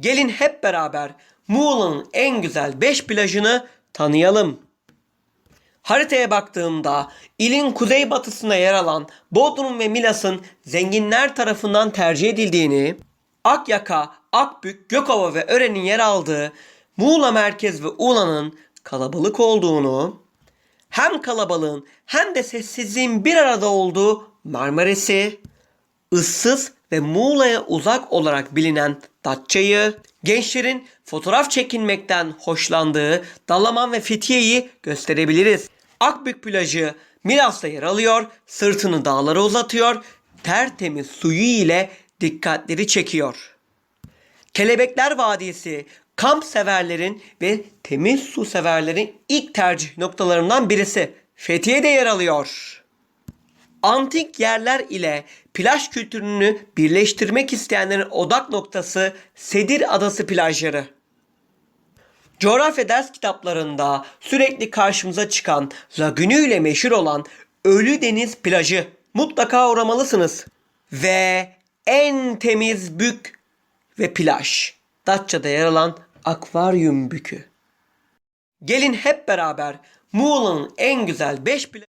Gelin hep beraber Muğla'nın en güzel 5 plajını tanıyalım. Haritaya baktığımda ilin kuzeybatısına yer alan Bodrum ve Milas'ın zenginler tarafından tercih edildiğini, Akyaka, Akbük, Gökova ve Ören'in yer aldığı Muğla merkez ve Ula'nın kalabalık olduğunu, hem kalabalığın hem de sessizliğin bir arada olduğu Marmaris'i, ıssız ve Muğla'ya uzak olarak bilinen Datça'yı, gençlerin fotoğraf çekinmekten hoşlandığı Dalaman ve Fethiye'yi gösterebiliriz. Akbük plajı Milas'ta yer alıyor, sırtını dağlara uzatıyor, tertemiz suyu ile dikkatleri çekiyor. Kelebekler Vadisi kamp severlerin ve temiz su severlerin ilk tercih noktalarından birisi. Fethiye'de yer alıyor. Antik yerler ile plaj kültürünü birleştirmek isteyenlerin odak noktası Sedir Adası plajları. Coğrafya ders kitaplarında sürekli karşımıza çıkan lagünüyle meşhur olan Ölü Deniz plajı mutlaka uğramalısınız. Ve en temiz bük ve plaj. Datça'da yer alan Akvaryum Bükü. Gelin hep beraber Muğla'nın en güzel 5 plajı